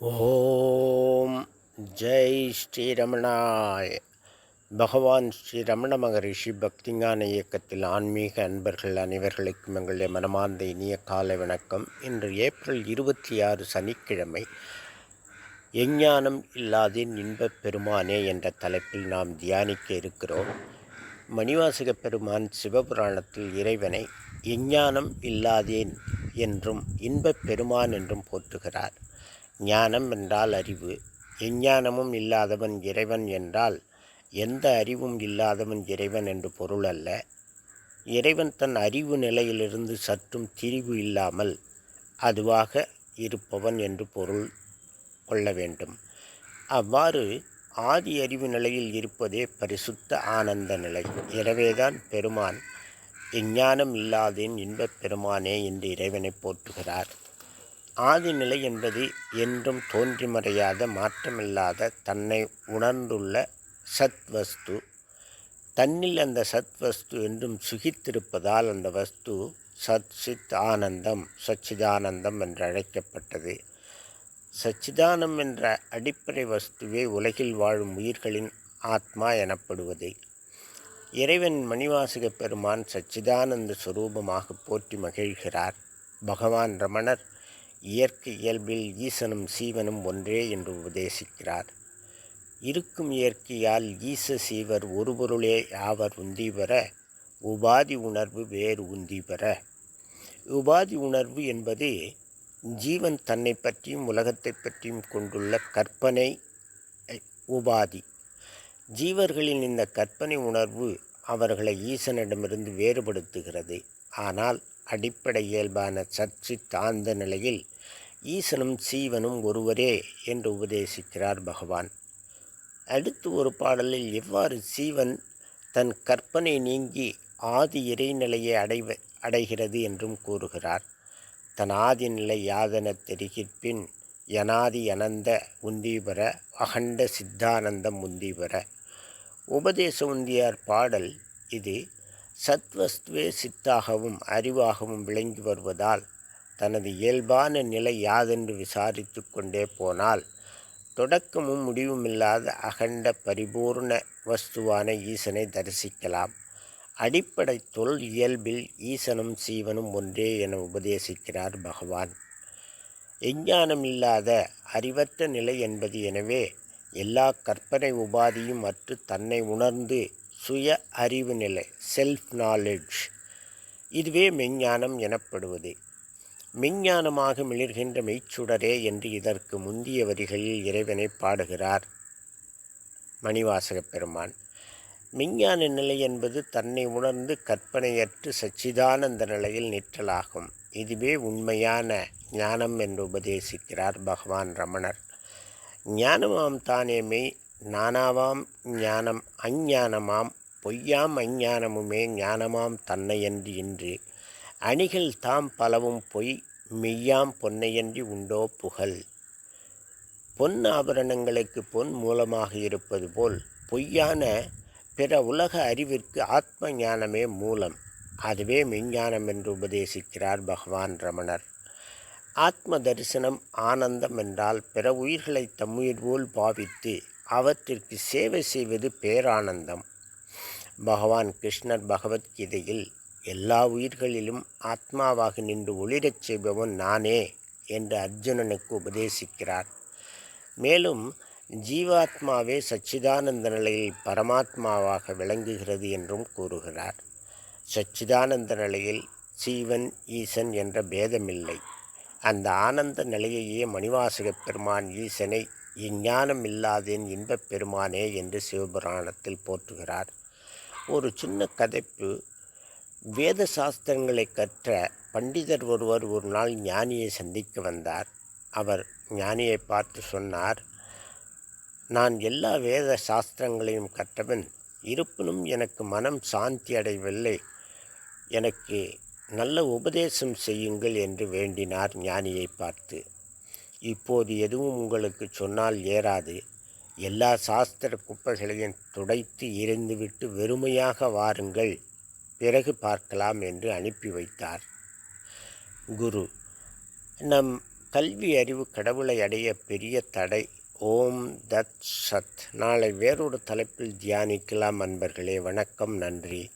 ஓம் ஜெய் ஸ்ரீரமணாய். பகவான் ஸ்ரீ ரமண மகரிஷி பக்திஞான இயக்கத்தில் ஆன்மீக அன்பர்கள் அனைவர்களுக்கும் எங்களுடைய மனமார்ந்த இனிய காலை வணக்கம். இன்று ஏப்ரல் இருபத்தி ஆறு சனிக்கிழமை எஞ்ஞானம் இல்லாதேன் இன்பப் பெருமானே என்ற தலைப்பில் நாம் தியானிக்க இருக்கிறோம். மணிவாசக பெருமான் சிவபுராணத்தில் இறைவனை எஞ்ஞானம் இல்லாதேன் என்றும் இன்பப் பெருமான் என்றும் போற்றுகிறார். ஞானம் என்றால் அறிவு. எஞ்ஞானமும் இல்லாதவன் இறைவன் என்றால் எந்த அறிவும் இல்லாதவன் இறைவன் என்று பொருள் அல்ல. இறைவன் தன் அறிவு நிலையிலிருந்து சற்றும் திரிவு இல்லாமல் அதுவாக இருப்பவன் என்று பொருள் கொள்ள வேண்டும். அவ்வாறு ஆதி அறிவு நிலையில் இருப்பதே பரிசுத்த ஆனந்த நிலை. எனவேதான் பெருமான் எஞ்ஞானம் இல்லாதேன் இன்பப் பெருமானே என்று இறைவனை போற்றுகிறார். ஆதிநிலை என்பது என்றும் தோன்றி மறையாத மாற்றமில்லாத தன்னை உணர்ந்துள்ள சத்வஸ்து. தன்னில் அந்த சத்வஸ்து என்றும் சுகித்திருப்பதால் அந்த வஸ்து சத் சித் ஆனந்தம் சச்சிதானந்தம் என்று அழைக்கப்பட்டது. சச்சிதானம் என்ற அடிப்படை வஸ்துவே உலகில் வாழும் உயிர்களின் ஆத்மா எனப்படுவது. இறைவன் மணிவாசக பெருமான் சச்சிதானந்த சுரூபமாக போற்றி மகிழ்கிறார். பகவான் ரமணர் இயற்கை இயல்பில் ஈசனும் சீவனும் ஒன்றே என்று உபதேசிக்கிறார். இருக்கும் இயற்கையால் ஈச சீவர் ஒரு பொருளே யாவர் உந்தி பெற உபாதி உணர்வு வேறு உந்தி பெற. உபாதி உணர்வு என்பது ஜீவன் தன்னை பற்றியும் உலகத்தை பற்றியும் கொண்டுள்ள கற்பனை உபாதி. ஜீவர்களின் இந்த கற்பனை உணர்வு அவர்களை ஈசனிடமிருந்து வேறுபடுத்துகிறது. ஆனால் அடிப்படை இயல்பான சர்ச்சி தாழ்ந்த நிலையில் ஈசனும் சீவனும் ஒருவரே என்று உபதேசிக்கிறார் பகவான். அடுத்து ஒரு பாடலில் எவ்வாறு சீவன் தன் கற்பனை நீங்கி ஆதி இறைநிலையை அடைவ அடைகிறது என்றும் கூறுகிறார். தன் ஆதி நிலை யாதன தெரிகிற்பின் யனாதி அனந்த உந்தீபர அகண்ட சித்தானந்தம் உந்தீபர. உபதேச உந்தியார் பாடல் இது. சத்வஸ்துவே சித்தாகவும் அறிவாகவும் விளங்கி வருவதால் தனது இயல்பான நிலை யாதென்று விசாரித்து கொண்டே போனால் தொடக்கமும் முடிவுமில்லாத அகண்ட பரிபூர்ண வஸ்துவான ஈசனை தரிசிக்கலாம். அடிப்படை தொல் இயல்பில் ஈசனும் சீவனும் ஒன்றே என உபதேசிக்கிறார் பகவான். எஞ்ஞானமில்லாத அறிவற்ற நிலை என்பது எனவே எல்லா கற்பனை உபாதியும் அற்று தன்னை உணர்ந்து சுய அறிவு நிலை செல்ஃப் நாலெட்ஜ் இதுவே மெஞ்ஞானம் எனப்படுவது. மெஞ்ஞானமாக மிளிர்கின்ற மெய்ச்சுடரே என்று இதற்கு முந்திய வரிகளில் இறைவனை பாடுகிறார் மணிவாசக பெருமான். மெஞ்ஞான நிலை என்பது தன்னை உணர்ந்து கற்பனையற்று சச்சிதானந்த நிலையில் நிற்றலாகும். இதுவே உண்மையான ஞானம் என்று உபதேசிக்கிறார் பகவான் ரமணர். ஞானமாம் தானே மெய் நானாவாம் ஞானம் அஞ்ஞானமாம் பொய்யாம் அஞ்ஞானமுமே ஞானமாம் தன்னையன்றி இன்று. அணிகள் தாம் பலவும் பொய் மெய்யாம் பொன்னையன்றி உண்டோ புகழ். பொன் ஆபரணங்களுக்கு பொன் மூலமாக இருப்பது போல் பொய்யான பிற உலக அறிவிற்கு ஆத்ம ஞானமே மூலம் அதுவே மெஞ்ஞானம் என்று உபதேசிக்கிறார் பகவான் ரமணர். ஆத்ம தரிசனம் ஆனந்தம் என்றால் பிற உயிர்களை தம்முயிர் போல் பாவித்து அவற்றிற்கு சேவை செய்வது பேரானந்தம். பகவான் கிருஷ்ணர் பகவத்கீதையில் எல்லா உயிர்களிலும் ஆத்மாவாக நின்று ஒளிரச் செய்பவன் நானே என்று அர்ஜுனனுக்கு உபதேசிக்கிறார். மேலும் ஜீவாத்மாவே சச்சிதானந்த நிலையில் பரமாத்மாவாக விளங்குகிறது என்றும் கூறுகிறார். சச்சிதானந்த நிலையில் சீவன் ஈசன் என்ற பேதமில்லை. அந்த ஆனந்த நிலையையே மணிவாசக பெருமான் ஈசனை இஞ்ஞானம் இல்லாதேன் இன்பப் பெருமானே என்று சிவபுராணத்தில் போற்றுகிறார். ஒரு சின்ன கதைப்பு. வேத சாஸ்திரங்களை கற்ற பண்டிதர் ஒருவர் ஒரு நாள் ஞானியை சந்திக்க வந்தார். அவர் ஞானியை பார்த்து சொன்னார் நான் எல்லா வேத சாஸ்திரங்களையும் கற்றவன். இருப்பினும் எனக்கு மனம் சாந்தி அடையவில்லை. எனக்கு நல்ல உபதேசம் செய்யுங்கள் என்று வேண்டினார் ஞானியை பார்த்து. இப்போது எதுவும் உங்களுக்கு சொன்னால் ஏறாது. எல்லா சாஸ்திர குப்பைகளையும் துடைத்து எரிந்துவிட்டு வெறுமையாக வாருங்கள். பிறகு பார்க்கலாம் என்று அனுப்பி வைத்தார். குரு நம் கல்வி அறிவு கடவுளை அடைய பெரிய தடை. ஓம் தத் சத். நாளை வேறொரு தலைப்பில் தியானிக்கலாம் அன்பர்களே. வணக்கம் நன்றி.